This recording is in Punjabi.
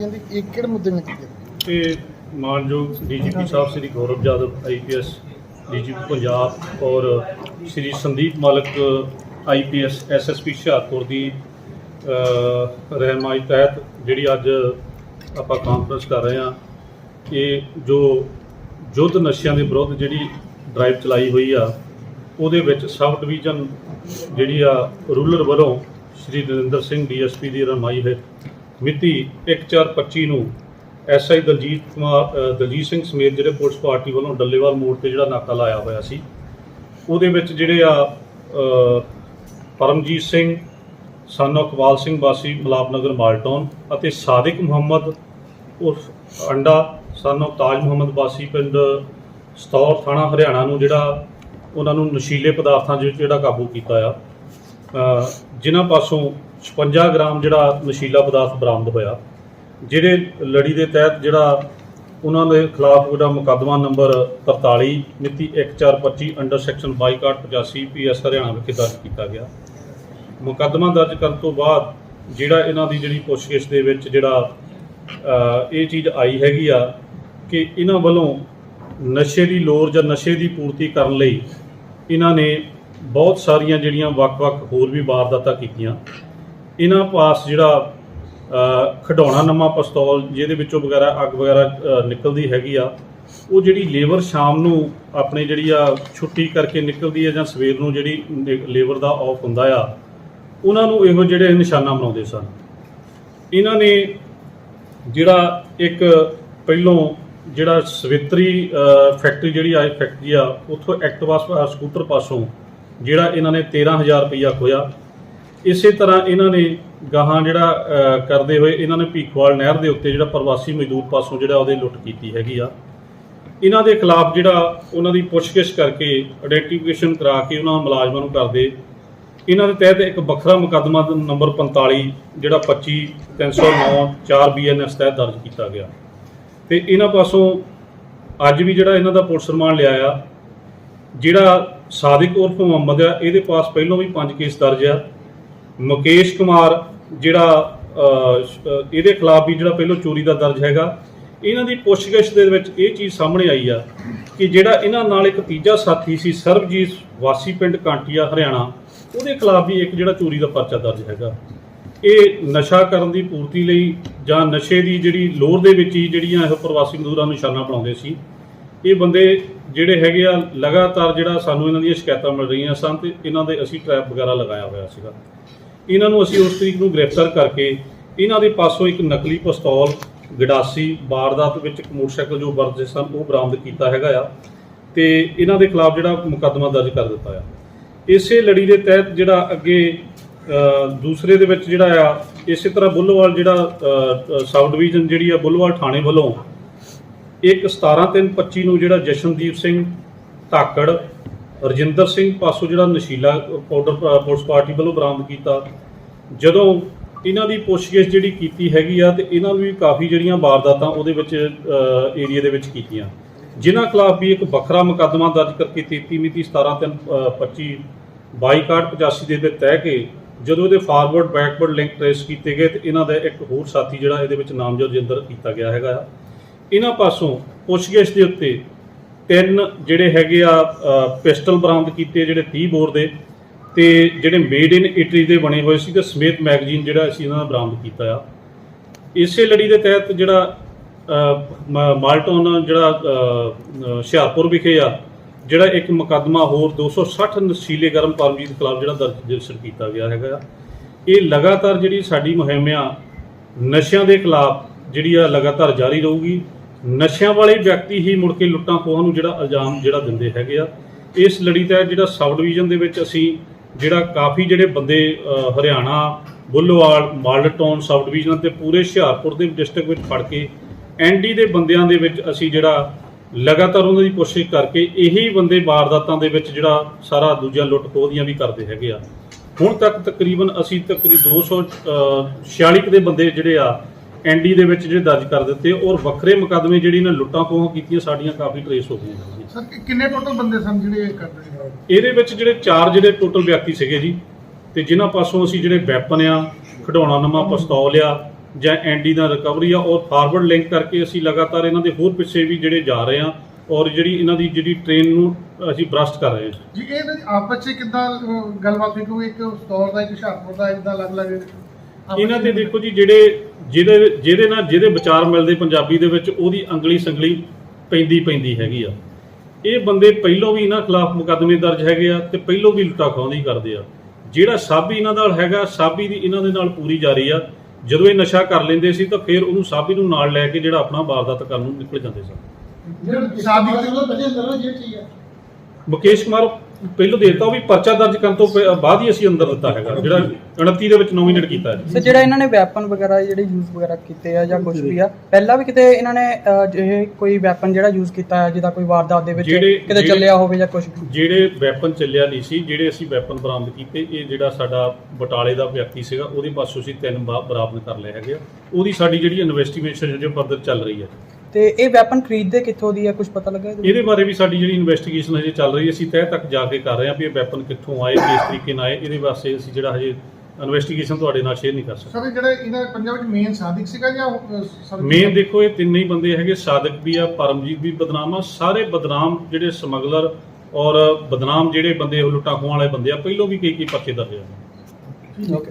ਇਹ ਕਿਹੜੇ ਮੁੱਦੇ ਨੇ ਕੀਤੇ? ਇਹ ਮਾਨਯੋਗ ਡੀਜੀਪੀ ਸਾਹਿਬ ਸ੍ਰੀ ਗੌਰਵ ਯਾਦਵ ਆਈਪੀਐਸ ਡੀਜੀਪੀ ਪੰਜਾਬ ਔਰ ਸ੍ਰੀ ਸੰਦੀਪ ਮਾਲਕ ਆਈਪੀਐਸ ਐਸਐਸਪੀ ਹੁਸ਼ਿਆਰਪੁਰ ਦੀ ਅ, ਰਹਿਨਮਾਈ ਤਹਿਤ ਜਿਹੜੀ ਅੱਜ ਆਪਾਂ ਕਾਨਫਰੰਸ ਕਰ ਰਹੇ ਹਾਂ ਕਿ ਜੋ ਯੁੱਧ ਨਸ਼ਿਆਂ ਦੇ ਵਿਰੁੱਧ ਜਿਹੜੀ ਡਰਾਈਵ ਚਲਾਈ ਹੋਈ ਆ ਉਹਦੇ ਵਿੱਚ ਸਬ ਡਿਵੀਜ਼ਨ ਜਿਹੜੀ ਆ ਰੂਰਲ ਵੱਲੋਂ ਸ਼੍ਰੀ ਨਰਿੰਦਰ ਸਿੰਘ ਡੀਐਸਪੀ ਦੀ ਰਹਿਨਮਾਈ ਹੈ ਮਿਤੀ 1425 ਨੂੰ ਐਸਆਈ ਦਲਜੀਤ ਕੁਮਾਰ ਦਲਜੀਤ ਸਿੰਘ ਸਮੇਤ ਜਿਹੜੇ ਪੁਲਿਸ ਪਾਰਟੀ ਵੱਲੋਂ ਡੱਲੇਵਾਲ ਮੋੜ ਤੇ ਜਿਹੜਾ ਨਾਕਾ ਲਾਇਆ ਹੋਇਆ ਸੀ, ਉਹਦੇ ਵਿੱਚ ਜਿਹੜੇ ਆ ਪਰਮਜੀਤ ਸਿੰਘ ਸਨ of ਇਕਬਾਲ ਸਿੰਘ ਵਾਸੀ ਮਲਾਪ ਨਗਰ ਮਾਲਟੌਨ ਅਤੇ ਸਾਦਿਕ ਮੁਹੰਮਦ ਉਰਫ ਅੰਡਾ ਸਨ ਤਾਜ ਮੁਹੰਮਦ ਵਾਸੀ ਪਿੰਡ ਸਤੌਰ ਥਾਣਾ ਹਰਿਆਣਾ ਨੂੰ ਜਿਹੜਾ ਉਹਨਾਂ ਨੂੰ ਨਸ਼ੀਲੇ ਪਦਾਰਥਾਂ ਦੇ ਵਿੱਚ ਜਿਹੜਾ ਕਾਬੂ ਕੀਤਾ ਆ। ਜਿਨ੍ਹਾਂ ਪਾਸੋਂ 56 ਗ੍ਰਾਮ ਜਿਹੜਾ ਨਸ਼ੀਲਾ ਪਦਾਰਥ ਬਰਾਮਦ ਹੋਇਆ, ਜਿਹੜੇ ਲੜੀ ਦੇ ਤਹਿਤ ਜਿਹੜਾ ਉਹਨਾਂ ਦੇ ਖਿਲਾਫ ਜਿਹੜਾ ਮੁਕੱਦਮਾ ਨੰਬਰ 43 ਮਿਤੀ 1425 ਅੰਡਰ ਸੈਕਸ਼ਨ 2285 ਪੀਐਸ ਹਰਿਆਣਾ ਵਿਖੇ ਦਰਜ ਕੀਤਾ ਗਿਆ। ਮੁਕੱਦਮਾ ਦਰਜ ਕਰਨ ਤੋਂ ਬਾਅਦ ਜਿਹੜਾ ਇਹਨਾਂ ਦੀ ਜਿਹੜੀ ਪੁੱਛਗਿੱਛ ਦੇ ਵਿੱਚ ਜਿਹੜਾ ਇਹ ਚੀਜ਼ ਆਈ ਹੈਗੀ ਆ ਕਿ ਇਹਨਾਂ ਵੱਲੋਂ ਨਸ਼ੇ ਦੀ ਲੋੜ ਜਾਂ ਨਸ਼ੇ ਦੀ ਪੂਰਤੀ ਕਰਨ ਲਈ ਇਹਨਾਂ ਨੇ ਬਹੁਤ ਸਾਰੀਆਂ ਜਿਹੜੀਆਂ ਵੱਖ-ਵੱਖ ਹੋਰ ਵੀ ਵਾਰਦਾਤਾਂ ਕੀਤੀਆਂ। ਇਹਨਾਂ ਪਾਸ ਜਿਹੜਾ ਅ, ਖਿਡੌਣਾ ਨਮਾ ਪਿਸਤੌਲ ਜਿਹਦੇ ਵਿੱਚੋਂ ਵਗੈਰਾ ਅੱਗ ਵਗੈਰਾ ਨਿਕਲਦੀ ਹੈਗੀ ਆ ਉਹ ਜਿਹੜੀ ਲੇਬਰ ਸ਼ਾਮ ਨੂੰ ਆਪਣੇ ਜਿਹੜੀ ਆ ਛੁੱਟੀ ਕਰਕੇ ਨਿਕਲਦੀ ਹੈ ਜਾਂ ਸਵੇਰ ਨੂੰ ਜਿਹੜੀ ਲੇਬਰ ਦਾ ਆਫ ਹੁੰਦਾ ਆ ਉਹਨਾਂ ਨੂੰ ਇਹੋ ਜਿਹੜੇ ਨਿਸ਼ਾਨਾ ਬਣਾਉਂਦੇ ਸਨ। ਇਹਨਾਂ ਨੇ ਜਿਹੜਾ ਇੱਕ ਪਹਿਲੋਂ ਜਿਹੜਾ ਸਵਿਤਰੀ ਫੈਕਟਰੀ ਜਿਹੜੀ ਆ ਫੈਕਟਰੀ ਆ ਉੱਥੋਂ ਐਕਟਿਵਾ ਸ- ਸਕੂਟਰ ਪਾਸੋਂ ਜਿਹੜਾ ਇਹਨਾਂ ਨੇ 13000 ਰੁਪਈਆ ਖੋਇਆ ਇਸੇ ਤਰ੍ਹਾਂ ਇਹਨਾਂ ਨੇ ਗਾਹਾਂ ਜਿਹੜਾ ਕਰਦੇ ਹੋਏ ਇਹਨਾਂ ਨੇ ਭੀਖਵਾਲ ਨਹਿਰ ਦੇ ਉੱਤੇ ਜਿਹੜਾ ਪ੍ਰਵਾਸੀ ਮਜ਼ਦੂਰ ਪਾਸੋਂ ਜਿਹੜਾ ਉਹਦੇ ਲੁੱਟ ਕੀਤੀ ਹੈਗੀ ਆ। ਇਹਨਾਂ ਦੇ ਖਿਲਾਫ ਜਿਹੜਾ ਉਹਨਾਂ ਦੀ ਪੁੱਛਗਿੱਛ ਕਰਕੇ ਆਇਡੈਂਟੀਫਿਕੇਸ਼ਨ ਕਰਾ ਕੇ ਉਹਨਾਂ ਮੁਲਾਜ਼ਮਾਂ ਨੂੰ ਕਰਦੇ। ਇਹਨਾਂ ਦੇ ਤਹਿਤ ਇੱਕ ਵੱਖਰਾ ਮੁਕੱਦਮਾ ਨੰਬਰ 45 ਜਿਹੜਾ 25 309 4 ਬੀਐਨਐਸ ਤਹਿਤ ਦਰਜ ਕੀਤਾ ਗਿਆ। ਤੇ ਇਹਨਾਂ ਪਾਸੋਂ ਅੱਜ ਵੀ ਜਿਹੜਾ ਇਹਨਾਂ ਦਾ ਪੁਲਿਸ ਰਿਮਾਂਡ ਲਿਆ ਆ, ਜਿਹੜਾ ਸਾਦਿਕ ਉਰਫ ਮੁਹੰਮਦ ਆ, ਇਹਦੇ ਪਾਸ ਪਹਿਲਾਂ ਵੀ ਪੰਜ ਕੇਸ ਦਰਜ ਆ। ਮੁਕੇਸ਼ ਕੁਮਾਰ ਜਿਹੜਾ ਇਹਦੇ ਖਿਲਾਫ ਵੀ ਜਿਹੜਾ ਪਹਿਲਾਂ ਚੋਰੀ ਦਾ ਦਰਜ ਹੈਗਾ, ਇਹਨਾਂ ਦੀ ਪੁੱਛਗਿੱਛ ਦੇ ਵਿੱਚ ਇਹ ਚੀਜ਼ ਸਾਹਮਣੇ ਆਈ ਆ ਕਿ ਜਿਹੜਾ ਇਹਨਾਂ ਨਾਲ ਇੱਕ ਤੀਜਾ ਸਾਥੀ ਸੀ, ਸਰਬਜੀਤ ਵਾਸੀ ਪਿੰਡ ਕਾਂਟੀਆ, ਹਰਿਆਣਾ, ਉਹਦੇ ਖਿਲਾਫ ਵੀ ਇੱਕ ਜਿਹੜਾ ਚੋਰੀ ਦਾ ਪਰਚਾ ਦਰਜ ਹੈਗਾ। ਇਹ ਨਸ਼ਾ ਕਰਨ ਦੀ ਪੂਰਤੀ ਲਈ ਜਾਂ ਨਸ਼ੇ ਦੀ ਜਿਹੜੀ ਲੋੜ ਦੇ ਵਿੱਚ ਹੀ ਜਿਹੜੀਆਂ ਇਹ ਪ੍ਰਵਾਸੀ ਮਜ਼ਦੂਰਾਂ ਨੂੰ ਨਿਸ਼ਾਨਾ ਬਣਾਉਂਦੇ ਸੀ, ਇਹ ਬੰਦੇ ਜਿਹੜੇ ਹੈਗੇ ਆ, ਲਗਾਤਾਰ ਜਿਹੜਾ ਸਾਨੂੰ ਇਹਨਾਂ ਦੀਆਂ ਸ਼ਿਕਾਇਤਾਂ ਮਿਲ ਰਹੀਆਂ ਸਨ ਤੇ ਇਹਨਾਂ ਦੇ ਅਸੀਂ ਟਰੈਪ ਵਗੈਰਾ ਲਗਾਇਆ ਹੋਇਆ ਸੀਗਾ। ਇਹਨਾਂ ਨੂੰ ਅਸੀਂ ਉਸ ਤਰੀਕ ਨੂੰ ਗ੍ਰਿਫਤਾਰ ਕਰਕੇ ਇਹਨਾਂ ਦੇ ਪਾਸੋਂ ਇੱਕ ਨਕਲੀ ਪਿਸਤੌਲ ਗਡਾਸੀ ਵਾਰਦਾਤ ਵਿੱਚ ਇੱਕ ਮੋਟਰਸਾਈਕਲ ਜੋ ਵਰਤੇ ਸਨ, ਉਹ ਬਰਾਮਦ ਕੀਤਾ ਹੈਗਾ ਆ ਤੇ ਇਹਨਾਂ ਦੇ ਖਿਲਾਫ ਜਿਹੜਾ ਮੁਕੱਦਮਾ ਦਰਜ ਕਰ ਦਿੱਤਾ ਆ। ਇਸੇ ਲੜੀ ਦੇ ਤਹਿਤ ਜਿਹੜਾ ਅੱਗੇ ਦੂਸਰੇ ਦੇ ਵਿੱਚ ਜਿਹੜਾ ਆ, ਇਸੇ ਤਰ੍ਹਾਂ ਬੁੱਲਵਾਲ ਜਿਹੜਾ ਸਬ ਡਿਵੀਜ਼ਨ ਜਿਹੜੀ ਆ ਬੁੱਲਵਾਲ ਥਾਣੇ ਵੱਲੋਂ ਇੱਕ 17/3/25 ਨੂੰ ਜਿਹੜਾ ਜਸ਼ਨਦੀਪ ਸਿੰਘ ਧਾਕੜ ਰਜਿੰਦਰ ਸਿੰਘ ਪਾਸੋਂ ਜਿਹੜਾ ਨਸ਼ੀਲਾ ਪਾਊਡਰ ਪੁਲਿਸ ਪਾਰਟੀ ਵੱਲੋਂ ਬਰਾਮਦ ਕੀਤਾ, ਜਦੋਂ ਇਹਨਾਂ ਦੀ ਪੁੱਛਗਿੱਛ ਜਿਹੜੀ ਕੀਤੀ ਹੈਗੀ ਆ ਤੇ ਇਹਨਾਂ ਨੂੰ ਵੀ ਕਾਫੀ ਜਿਹੜੀਆਂ ਵਾਰਦਾਤਾਂ ਉਹਦੇ ਵਿੱਚ ਏਰੀਆ ਦੇ ਵਿੱਚ ਕੀਤੀਆਂ। ਜਿਨ੍ਹਾਂ ਖਿਲਾਫ ਵੀ ਇੱਕ ਵੱਖਰਾ ਮੁਕੱਦਮਾ ਦਰਜ ਕਰਕੇ 33 ਮਿਤੀ 17/3/25 2285 ਦੇ ਵਿੱਚ ਤਹਿ ਕੇ ਜਦੋਂ ਇਹਦੇ ਫਾਰਵਰਡ ਬੈਕਵਰਡ ਲਿੰਕ ਟ੍ਰੇਸ ਕੀਤੇ ਗਏ ਤੇ ਇਹਨਾਂ ਦਾ ਇੱਕ ਹੋਰ ਸਾਥੀ ਜਿਹੜਾ ਇਹਦੇ ਵਿੱਚ ਨਾਮਜ਼ਦ ਰਜਿੰਦਰ ਕੀਤਾ ਗਿਆ ਹੈਗਾ ਆ। ਇਹਨਾਂ ਪਾਸੋਂ ਪੁੱਛਗਿੱਛ ਦੇ ਉੱਤੇ ਤਿੰਨ ਜਿਹੜੇ ਹੈਗੇ ਆ ਪਿਸਟਲ ਬਰਾਮਦ ਕੀਤੇ ਜਿਹੜੇ 30 ਬੋਰ ਦੇ ਤੇ ਜਿਹੜੇ ਮੇਡ ਇਨ ਇਟਲੀ ਦੇ ਬਣੇ ਹੋਏ ਸੀ ਤੇ ਸਮੇਤ ਮੈਗਜ਼ੀਨ ਜਿਹੜਾ ਅਸੀਂ ਇਹਨਾਂ ਦਾ ਬਰਾਮਦ ਕੀਤਾ ਆ ਇਸੇ ਲੜੀ ਦੇ ਤਹਿਤ ਜਿਹੜਾ ਅ, ਮ- ਮਾਲਟਨ ਜਿਹੜਾ ਹੁਸ਼ਿਆਰਪੁਰ ਵਿਖੇ ਆ ਜਿਹੜਾ ਇੱਕ ਮੁਕੱਦਮਾ ਹੋਰ 260 ਨਸ਼ੀਲੇ ਗਰਮ ਪਰਮਜੀਤ ਖਿਲਾਫ ਜਿਹੜਾ ਦਰਜ ਰਜਿਸਟਰ ਕੀਤਾ ਗਿਆ ਹੈਗਾ ਆ। ਇਹ ਲਗਾਤਾਰ ਜਿਹੜੀ ਸਾਡੀ ਮੁਹਿੰਮ ਆ ਨਸ਼ਿਆਂ ਦੇ ਖਿਲਾਫ ਜਿਹੜੀ ਆ ਲਗਾਤਾਰ ਜਾਰੀ ਰਹੂਗੀ ਨਸ਼ਿਆਂ ਵਾਲੇ ਵਿਅਕਤੀ ਹੀ ਮੁੜ ਕੇ ਲੁੱਟਾਂ ਖੋਹਾਂ ਨੂੰ ਜਿਹੜਾ ਇਲਜ਼ਾਮ ਜਿਹੜਾ ਦਿੰਦੇ ਹੈਗੇ ਆ। ਇਸ ਲੜੀ ਤਹਿਤ ਜਿਹੜਾ ਸਬ ਡਿਵੀਜ਼ਨ ਦੇ ਵਿੱਚ ਅਸੀਂ ਜਿਹੜਾ ਕਾਫੀ ਜਿਹੜੇ ਬੰਦੇ ਅ, ਹਰਿਆਣਾ ਬੁੱਲੋਵਾਲ ਮਾਲਟਨ ਸਬ ਡਿਵੀਜ਼ਨ ਤੇ ਪੂਰੇ ਹੁਸ਼ਿਆਰਪੁਰ ਦੇ ਡਿਸਟ੍ਰਿਕਟ ਵਿੱਚ ਫੜ ਕੇ ਐਨਡੀ ਦੇ ਬੰਦਿਆਂ ਦੇ ਵਿੱਚ ਅਸੀਂ ਜਿਹੜਾ ਲਗਾਤਾਰ ਉਹਨਾਂ ਦੀ ਕੋਸ਼ਿਸ਼ ਕਰਕੇ ਇਹੀ ਬੰਦੇ ਵਾਰਦਾਤਾਂ ਦੇ ਵਿੱਚ ਜਿਹੜਾ ਸਾਰਾ ਦੂਜੀਆਂ ਲੁੱਟ ਖੋਹ ਦੀਆਂ ਵੀ ਕਰਦੇ ਹੈਗੇ ਆ। ਹੁਣ ਤੱਕ ਤਕਰੀਬਨ ਅਸੀਂ ਤਕਰੀਬਨ 246 ਕੁ ਦੇ ਬੰਦੇ ਜਿਹੜੇ ਆ ਐਨਡੀ ਦੇ ਵਿੱਚ ਜਿਹੜੇ ਦਰਜ ਕਰ ਦਿੱਤੇ ਔਰ ਵੱਖਰੇ ਮੁਕੱਦਮੇ ਜਿਹੜੀ ਨੇ ਲੁੱਟਾਂ ਖੋਹਾਂ ਕੀਤੀਆਂ ਸਾਡੀਆਂ ਕਾਫੀ ਟਰੇਸ ਹੋ ਗਈਆਂ ਸਰ ਕਿ- ਕਿੰਨੇ ਟੋਟਲ ਬੰਦੇ ਸਨ ਜਿਹੜੇ ਇਹ ਕਰਦੇ ਨੇ? ਇਹਦੇ ਵਿੱਚ ਜਿਹੜੇ ਚਾਰ ਜਿਹੜੇ ਟੋਟਲ ਵਿਅਕਤੀ ਸੀਗੇ ਜੀ ਤੇ ਜਿਨ੍ਹਾਂ ਪਾਸੋਂ ਅਸੀਂ ਜਿਹੜੇ ਵੈਪਨ ਆ ਖਿਡੌਣਾ ਨਮਾ ਪਿਸਤੌਲ ਆ ਜਾਂ ਐਂਡੀ ਦਾ ਰਿਕਵਰੀ ਆ ਔਰ ਫਾਰਵਰਡ ਲਿੰਕ ਕਰਕੇ ਅਸੀਂ ਲਗਾਤਾਰ ਇਹਨਾਂ ਦੇ ਹੋਰ ਪਿੱਛੇ ਵੀ ਜਿਹੜੇ ਜਾ ਰਹੇ ਆ ਔਰ ਜਿਹੜੀ ਇਹਨਾਂ ਦੀ ਜਿਹੜੀ ਟ੍ਰੇਨ ਨੂੰ ਅਸੀਂ ਬਰਸਟ ਕਰ ਰਹੇ ਹਾਂ ਜੀ ਇਹ ਨਾ ਆਪਸ ਚ ਕਿੱਦਾਂ ਅਹ, ਗੱਲਬਾਤ ਹੋਈ? ਕਿਉਂਕਿ ਇੱਕ ਸਟੋਰ ਦਾ ਇੱਕ ਹੁਸ਼ਿਆਰਪੁਰ ਦਾ ਇਦਾਂ ਅਲੱਗ ਅਲੱਗ ਆਪਸ ਇਹਨਾਂ ਤੇ ਦੇਖੋ ਜੀ ਜਿਹੜੇ ਜਿਹਦੇ ਜਿਹਦੇ ਨਾਲ ਜਿਹਦੇ ਵਿਚਾਰ ਮਿਲਦੇ ਪੰਜਾਬੀ ਦੇ ਵਿੱਚ ਉਹਦੀ ਅੰਗਲੀ ਸੰਗਲੀ ਪੈਂਦੀ ਪੈਂਦੀ ਹੈਗੀ ਆ। ਇਹ ਬੰਦੇ ਪਹਿਲੋਂ ਵੀ ਇਹਨਾਂ ਖਿਲਾਫ ਮੁਕੱਦਮੇ ਦਰਜ ਹੈਗੇ ਆ ਤੇ ਪਹਿਲੋਂ ਵੀ ਲੁੱਟਾ ਖੋਹਦੀ ਕਰਦੇ ਆ। ਜਿਹੜਾ ਸਾਬੀ ਇਹਨਾਂ ਨਾਲ ਹੈਗਾ ਸਾਬੀ ਦੀ ਇਹਨਾਂ ਦੇ ਨਾਲ ਪੂਰੀ ਜਾਰੀ ਆ। ਜਦੋਂ ਇਹ ਨਸ਼ਾ ਕਰ ਲੈਂਦੇ ਸੀ ਤਾਂ ਫਿਰ ਉਹਨੂੰ ਸਾਬੀ ਨੂੰ ਨਾਲ ਲੈ ਕੇ ਜਿਹੜਾ ਆਪਣਾ ਵਾਰਦਾਤ ਕਰਨ ਨੂੰ ਨਿਕਲ ਜਾਂਦੇ ਸਨ। ਜਿਹੜਾ ਸਾਬੀ ਦੇ ਬਜੇ ਅੰਦਰ ਨਾ ਜੇਲ੍ਹ ਚ ਹੀ ਆ। ਮੁਕੇਸ਼ ਕੁਮਾਰ ਪਹਿਲੋਂ ਦੇਤਾ ਉਹ ਵੀ ਪਰਚਾ ਦਰਜ ਕਰਨ ਤੋਂ ਪਹਿ- ਬਾਅਦ ਹੀ ਅਸੀਂ ਅੰਦਰ ਦਿੱਤਾ ਹੈਗਾ ਜਿਹੜਾ 29 ਦੇ ਵਿੱਚ ਨੋਮੀਨੇਟ ਕੀਤਾ ਹੈ। ਸਰ ਜਿਹੜਾ ਇਹਨਾਂ ਨੇ ਵੈਪਨ ਵਗੈਰਾ ਜਿਹੜੇ ਯੂਜ਼ ਵਗੈਰਾ ਕੀਤੇ ਆ ਜਾਂ ਕੁਝ ਵੀ ਆ ਪਹਿਲਾਂ ਵੀ ਕਿਤੇ ਇਹਨਾਂ ਨੇ ਅਹ, ਕੋਈ ਵੈਪਨ ਜਿਹੜਾ ਯੂਜ਼ ਕੀਤਾ ਹੈ ਜਿਹਦਾ ਕੋਈ ਵਾਰਦਾਤ ਦੇ ਵਿੱਚ ਜਿਹੜੇ- ਕਿਤੇ ਜਿਹੜੇ- ਚੱਲਿਆ ਹੋਵੇ ਜਾਂ ਕੁਝ ਜਿਹੜੇ ਵੈਪਨ ਚੱਲਿਆ ਨਹੀਂ ਸੀ ਜਿਹੜੇ ਅਸੀਂ ਵੈਪਨ ਬਰਾਮਦ ਕੀਤੇ ਇਹ ਜਿਹੜਾ ਸਾਡਾ ਬਟਾਲੇ ਦਾ ਵਿਅਕਤੀ ਸੀਗਾ ਉਹਦੇ ਪਾਸੋਂ ਅਸੀਂ ਤਿੰਨ ਬਾ- ਬਰਾਮਦ ਕਰ ਲਏ ਹੈਗੇ ਆ। ਉਹਦੀ ਸਾਡੀ ਜਿਹੜੀ ਇਨਵੈਸਟੀਗੇਸ਼ਨ ਜੋ ਫਰਦਰ ਚੱਲ ਰਹੀ ਹੈ। ਤੇ ਇਹ ਵੈਪਨ ਖਰੀਦਦੇ ਕਿੱਥੋਂ ਦੀ ਆ ਕੁਝ ਪਤਾ ਲੱਗਾ ਇਹਦੇ ਇਹਦੇ ਬਾਰੇ ਵੀ ਸਾਡੀ ਜਿਹੜੀ ਇਨਵੈਸਟੀਗੇਸ਼ਨ ਹਜੇ ਚੱਲ ਰਹੀ ਹੈ ਅਸੀਂ ਤਹਿ ਤੱਕ ਜਾ ਕੇ ਕਰ ਰਹੇ ਹਾਂ ਵੀ ਇਹ ਵੈਪਨ ਕਿੱਥੋਂ ਆਏ ਕਿਸ ਤਰੀਕੇ ਨਾਲ ਆਏ ਇਹਦੇ ਵਾਸਤੇ ਅਸੀਂ ਜਿਹੜਾ ਹਜੇ ਇਨਵੈਸਟੀਗੇਸ਼ਨ ਤੁਹਾਡੇ ਨਾਲ ਸ਼ੇਅਰ ਨਹੀਂ ਕਰ ਸਕਦੇ। ਸਰ ਜਿਹੜੇ ਇਹਨਾਂ ਪੰਜਾਬ ਵਿੱਚ ਮੇਨ ਸਾਦਿਕ ਸੀਗਾ ਜਾਂ ਅਹ, ਸਰ ਮੇਨ ਦੇਖੋ ਇਹ ਤਿੰਨੇ ਹੀ ਬੰਦੇ ਹੈਗੇ ਸਾਦਕ ਵੀ ਆ ਪਰਮਜੀਤ ਵੀ ਬਦਨਾਮ ਆ ਸਾਰੇ ਬਦਨਾਮ ਜਿਹੜੇ ਸਮਗਲਰ ਔਰ ਬਦਨਾਮ ਜਿਹੜੇ ਬੰਦੇ ਉਹ ਲੁੱਟਾਂ ਖੋਹਾਂ ਵਾਲੇ ਬੰਦੇ ਆ ਪਹਿਲੋਂ ਵੀ ਕਈ ਕਈ ਪਰਚੇ ਦਰਜ ਆ। ਓਕੇ